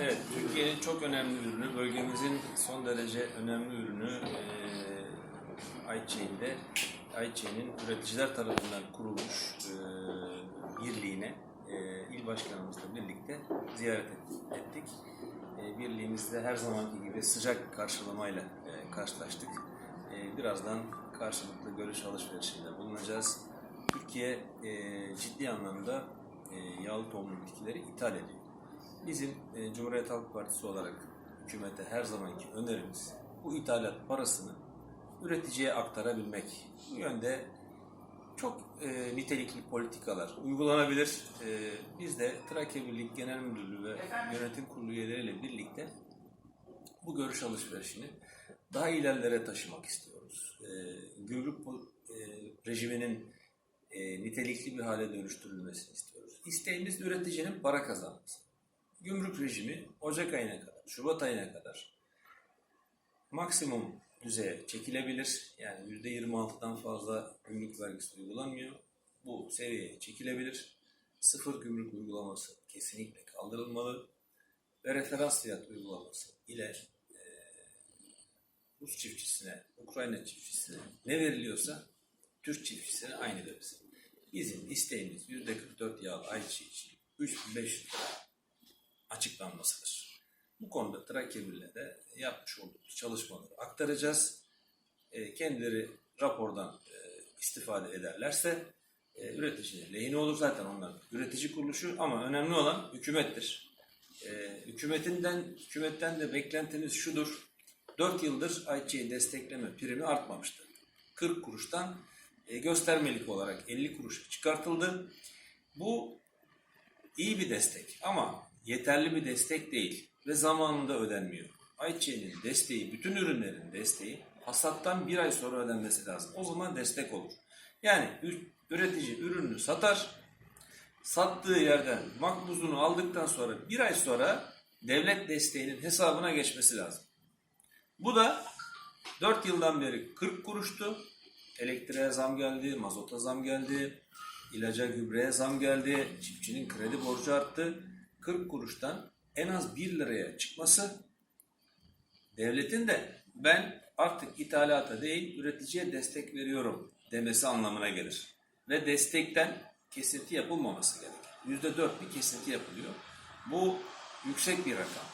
Evet, Türkiye'nin çok önemli ürünü, bölgemizin son derece önemli ürünü eee ayçiçeğinde, ayçiçeğinin üreticiler tarafından kurulmuş birliğine il başkanımızla birlikte ziyaret et- ettik. Birliğimizde her zamanki gibi sıcak karşılamayla eee, karşılaştık. Birazdan karşılıklı görüş alışverişinde bulunacağız. Türkiye ciddi anlamda yağlı tohumlu bitkileri ithal ediyor. Bizim e, Cumhuriyet Halk Partisi olarak hükümete her zamanki önerimiz bu ithalat parasını üreticiye aktarabilmek. Bu yönde çok e, nitelikli politikalar uygulanabilir. E, biz de Trakya Birlik Genel Müdürlüğü ve Yönetim Kurulu üyeleriyle birlikte bu görüş alışverişini daha ilerlere taşımak istiyoruz. E, gümrük e, rejiminin e, nitelikli bir hale dönüştürülmesini istiyoruz. İsteğimiz üreticinin para kazanması. Gümrük rejimi Ocak ayına kadar, Şubat ayına kadar maksimum düzeye çekilebilir. Yani %26'dan fazla gümrük vergisi uygulanmıyor. Bu seviyeye çekilebilir. Sıfır gümrük uygulaması kesinlikle kaldırılmalı. Ve referans fiyat uygulaması ile e, Rus çiftçisine, Ukrayna çiftçisine ne veriliyorsa Türk çiftçisine aynı verilsin. Bizim isteğimiz %44 yağlı ayçiçeği için 3500 lira açıklanmasıdır. Bu konuda Birliği'ne de yapmış olduğumuz çalışmaları aktaracağız. E, kendileri rapordan e, istifade ederlerse e, üreticinin lehine olur zaten onlar üretici kuruluşu ama önemli olan hükümettir. E, hükümetinden hükümetten de beklentimiz şudur. 4 yıldır ayçiçeği destekleme primi artmamıştı. 40 kuruştan e, göstermelik olarak 50 kuruş çıkartıldı. Bu iyi bir destek ama yeterli bir destek değil ve zamanında ödenmiyor. Ayçiçeğinin desteği, bütün ürünlerin desteği hasattan bir ay sonra ödenmesi lazım. O zaman destek olur. Yani üretici ürününü satar, sattığı yerden makbuzunu aldıktan sonra bir ay sonra devlet desteğinin hesabına geçmesi lazım. Bu da 4 yıldan beri 40 kuruştu. Elektriğe zam geldi, mazota zam geldi, ilaca gübreye zam geldi, çiftçinin kredi borcu arttı. 40 kuruştan en az 1 liraya çıkması devletin de ben artık ithalata değil üreticiye destek veriyorum demesi anlamına gelir. Ve destekten kesinti yapılmaması gerekir. %4 bir kesinti yapılıyor. Bu yüksek bir rakam.